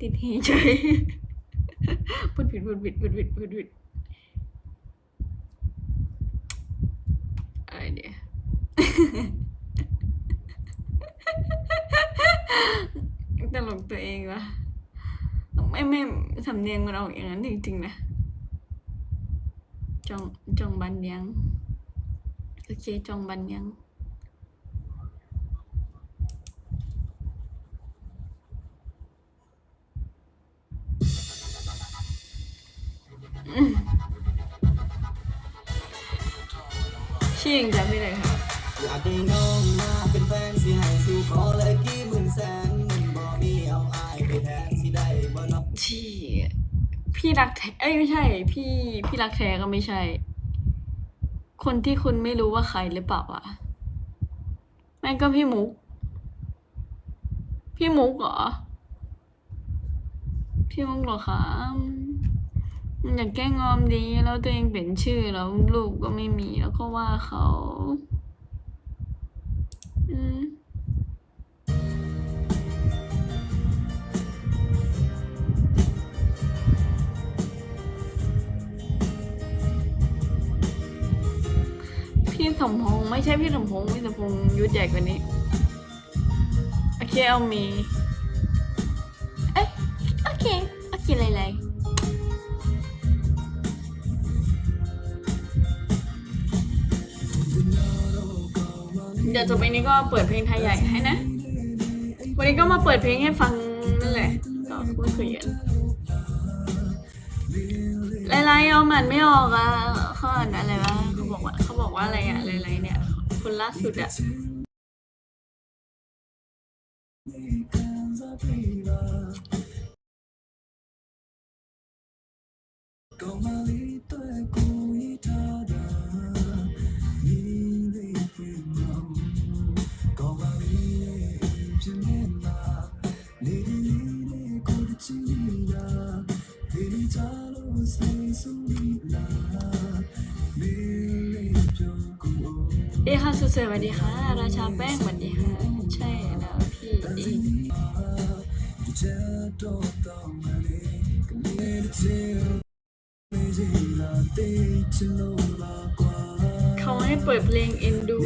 ติดเฮเฉยพูดผิดพูดผิดพูดผิดพูดผิดอะไรเดี๋ยตลกตัวเองวะไม่ไม่สำเนียงมันออกอย่างนั้นจริงๆนะจองจองบันยังโอเคจองบันยัง ชื่อยังจำไม่ได้ค่ะอยากได้น้องมาเป็นแฟนสิให้สู่ขอเลยกี่หมื่นแสนเงินบ่มีเอาอายไปแทนสิได้บ่เนาะที่พี่รักแท้เอ้ยไม่ใช่ พี่พี่รักแท้ก็ไม่ใช่ คนที่คุณไม่รู้ว่าใครหรือเปล่าอะแม่งก็พี่มุก พี่มุกเหรอ พี่มุกเหรอคะ อยากแก้งอมดีแล้วตัวเองเป็นชื่อแล้วลูกก็ไม่มีแล้วก็ว่าเขาอืมพี่สมพงษ์ไม่ใช่พี่สมพงษ์พี่สมพงษ์ยุดใหญ่กว่านี้โอเคเอามี เดี๋ยวจบไปนี้ก็เปิดเพลงไทยใหญ่ให้นะ วันนี้ก็มาเปิดเพลงให้ฟังนั่นแหละก็พูดคุยกันไรๆเอามันไม่ออกอะขาอ่านอะไรวะเขาบอกว่าเขาบอกว่าอะไรอะไรๆเนี่ยคนล่าสุดอะเอ้ค่ะสุดสวยสวัสดีค่ะ ราชาแป้งสวัสดีค่ะ ใช่แล้วพี่เองเขาให้เปิดเพลงเอ็นดู